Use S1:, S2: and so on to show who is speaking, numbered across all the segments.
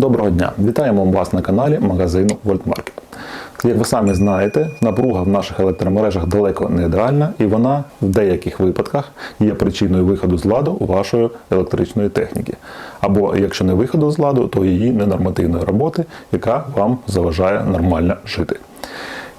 S1: Доброго дня! Вітаємо вас на каналі магазину Вольтмаркет. Як ви самі знаєте, напруга в наших електромережах далеко не ідеальна, і вона в деяких випадках є причиною виходу з ладу вашої електричної техніки. Або якщо не виходу з ладу, то її ненормативної роботи, яка вам заважає нормально жити.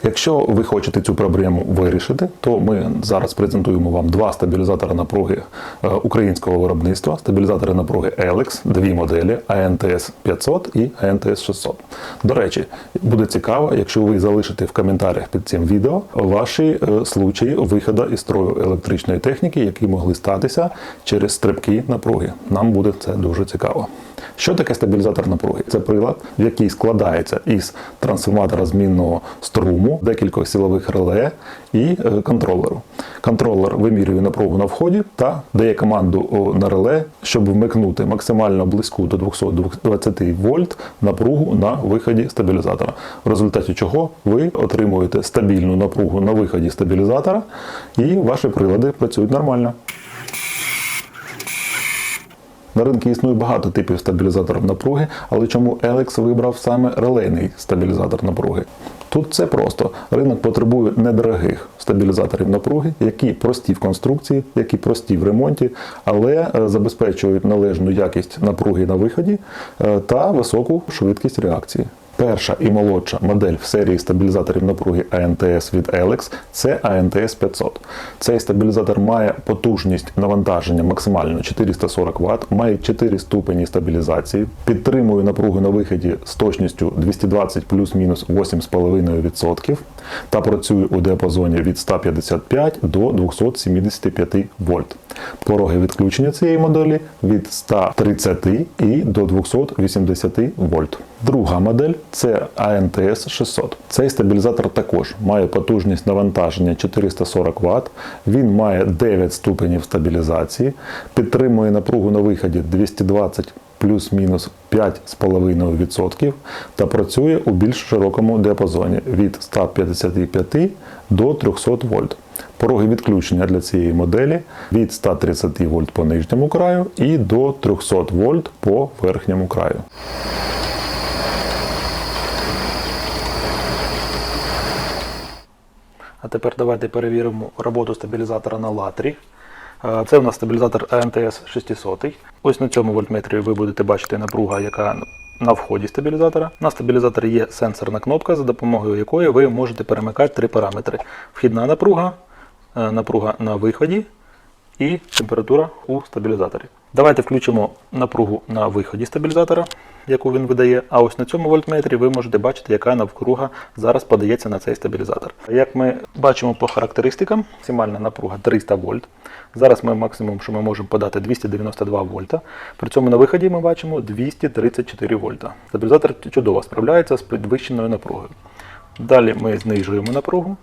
S1: Якщо ви хочете цю проблему вирішити, то ми зараз презентуємо вам два стабілізатори напруги е, українського виробництва, стабілізатори напруги Elex, дві моделі ANTS 500 і ANTS 600. До речі, буде цікаво, якщо ви залишите в коментарях під цим відео ваші е, случаї виходу із строю електричної техніки, які могли статися через стрибки напруги. Нам буде це дуже цікаво. Що таке стабілізатор напруги? Це прилад, в який складається із трансформатора змінного струму, декількох силових реле і е, контролеру. Контролер вимірює напругу на вході та дає команду на реле, щоб вмикнути максимально близьку до 220 вольт напругу на виході стабілізатора. В результаті чого ви отримуєте стабільну напругу на виході стабілізатора, і ваші прилади працюють нормально. На ринку існує багато типів стабілізаторів напруги, але чому Elex вибрав саме релейний стабілізатор напруги? Тут це просто. Ринок потребує недорогих стабілізаторів напруги, які прості в конструкції, які прості в ремонті, але е, забезпечують належну якість напруги на виході е, та високу швидкість реакції. Перша і молодша модель в серії стабілізаторів напруги АНТС від Elex – це АНТС 500. Цей стабілізатор має потужність навантаження максимально 440 Вт, має 4 ступені стабілізації, підтримує напругу на виході з точністю 220 плюс-мінус 8,5% та працює у діапазоні від 155 до 275 вольт. Пороги відключення цієї моделі від 130 і до 280 вольт. Друга модель це ANTS 600. Цей стабілізатор також має потужність навантаження 440 Вт. Він має 9 ступенів стабілізації, підтримує напругу на виході 220 плюс-мінус 5,5% та працює у більш широкому діапазоні від 155 до 300 вольт. Пороги відключення для цієї моделі від 130 вольт по нижньому краю і до 300 вольт по верхньому краю.
S2: А тепер давайте перевіримо роботу стабілізатора на латрі. Е, Це у нас стабілізатор АНТС 600. Ось на цьому вольтметрі ви будете бачити напруга, яка на вході стабілізатора. На стабілізаторі є сенсорна кнопка, за допомогою якої ви можете перемикати три параметри: вхідна напруга, е, напруга на виході і температура у стабілізаторі. Давайте включимо напругу на виході стабілізатора, яку він видає. А ось на цьому вольтметрі ви можете бачити, яка навкруга зараз подається на цей стабілізатор. Як ми бачимо по характеристикам, максимальна напруга 300 вольт. Зараз ми максимум, що ми можемо подати 292 вольта. При цьому на виході ми бачимо 234 вольта. Стабілізатор чудово справляється з підвищеною напругою. Далі ми знижуємо напругу.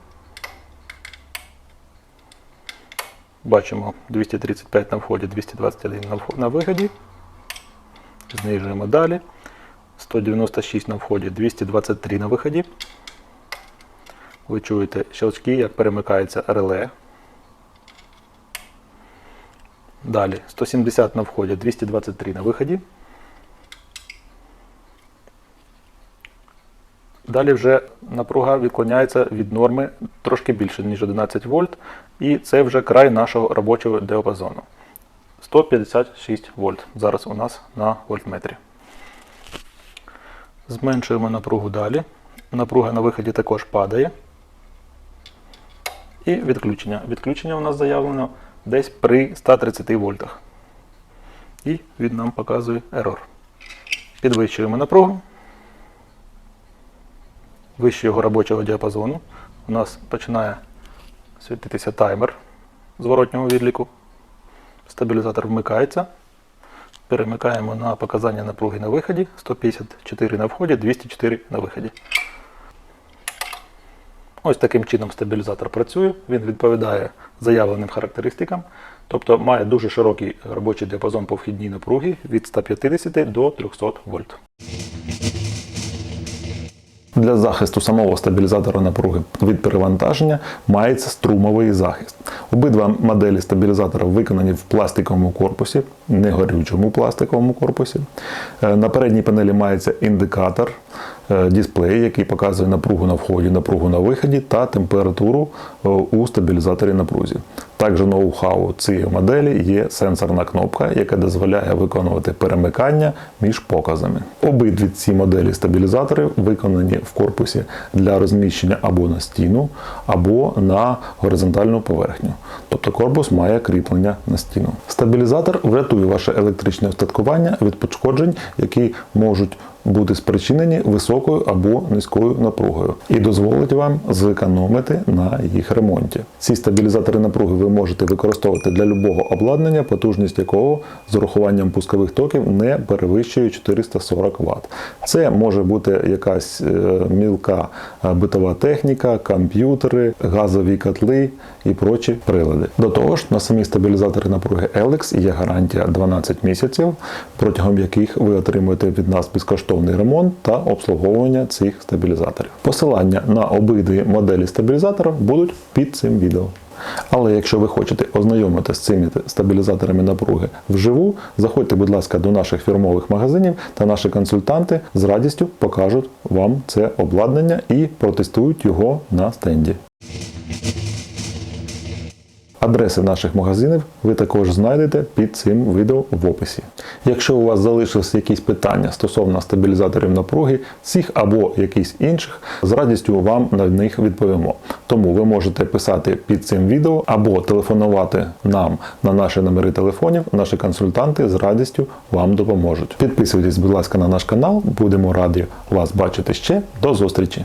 S2: Бачимо 235 на вході, 221 на виході. Знижуємо далі. 196 на вході, 223 на виході. Ви чуєте щелчки, як перемикається реле. Далі 170 на вході, 223 на виході. Далі вже напруга відклоняється від норми трошки більше, ніж 11 вольт, і це вже край нашого робочого діапазону. 156 вольт зараз у нас на вольтметрі. Зменшуємо напругу далі. Напруга на виході також падає. І відключення. Відключення у нас заявлено десь при 130 вольтах. І він нам показує ерор. Підвищуємо напругу вищого робочого діапазону у нас починає світитися таймер зворотнього відліку. Стабілізатор вмикається. Перемикаємо на показання напруги на виході. 154 на вході, 204 на виході. Ось таким чином стабілізатор працює. Він відповідає заявленим характеристикам, тобто має дуже широкий робочий діапазон по вхідній напругі від 150 до 300 вольт.
S1: Для захисту самого стабілізатора напруги від перевантаження мається струмовий захист. Обидва моделі стабілізатора виконані в пластиковому корпусі, не горючому пластиковому корпусі. Е, На передній панелі мається індикатор, дисплей, який показує напругу на вході, напругу на виході та температуру е, у стабілізаторі напрузі. Також ноу-хау цієї моделі є сенсорна кнопка, яка дозволяє виконувати перемикання між показами. Обидві ці моделі стабілізаторів виконані в корпусі для розміщення або на стіну, або на горизонтальну поверхню. Тобто корпус має кріплення на стіну. Стабілізатор врятує ваше електричне устаткування від пошкоджень, які можуть бути спричинені високою або низькою напругою, і дозволить вам зекономити на їх ремонті. Ці стабілізатори напруги ви можете використовувати для любого обладнання, потужність якого з урахуванням пускових токів не перевищує 440 Вт. Це може бути якась е, мілка е, битова техніка, комп'ютери, газові котли і прочі прилади. До того ж, на самі стабілізатори напруги Elex є гарантія 12 місяців, протягом яких ви отримуєте від нас безкоштовний ремонт та обслуговування цих стабілізаторів. Посилання на обидві моделі стабілізаторів будуть під цим відео. Але якщо ви хочете ознайомитися з цими стабілізаторами напруги вживу, заходьте, будь ласка, до наших фірмових магазинів, та наші консультанти з радістю покажуть вам це обладнання і протестують його на стенді. Адреси наших магазинів ви також знайдете під цим відео в описі. Якщо у вас залишилися якісь питання стосовно стабілізаторів напруги, цих або якихось інших, з радістю вам на них відповімо. Тому ви можете писати під цим відео або телефонувати нам на наші номери телефонів. Наші консультанти з радістю вам допоможуть. Підписуйтесь, будь ласка, на наш канал. Будемо раді вас бачити ще. До зустрічі!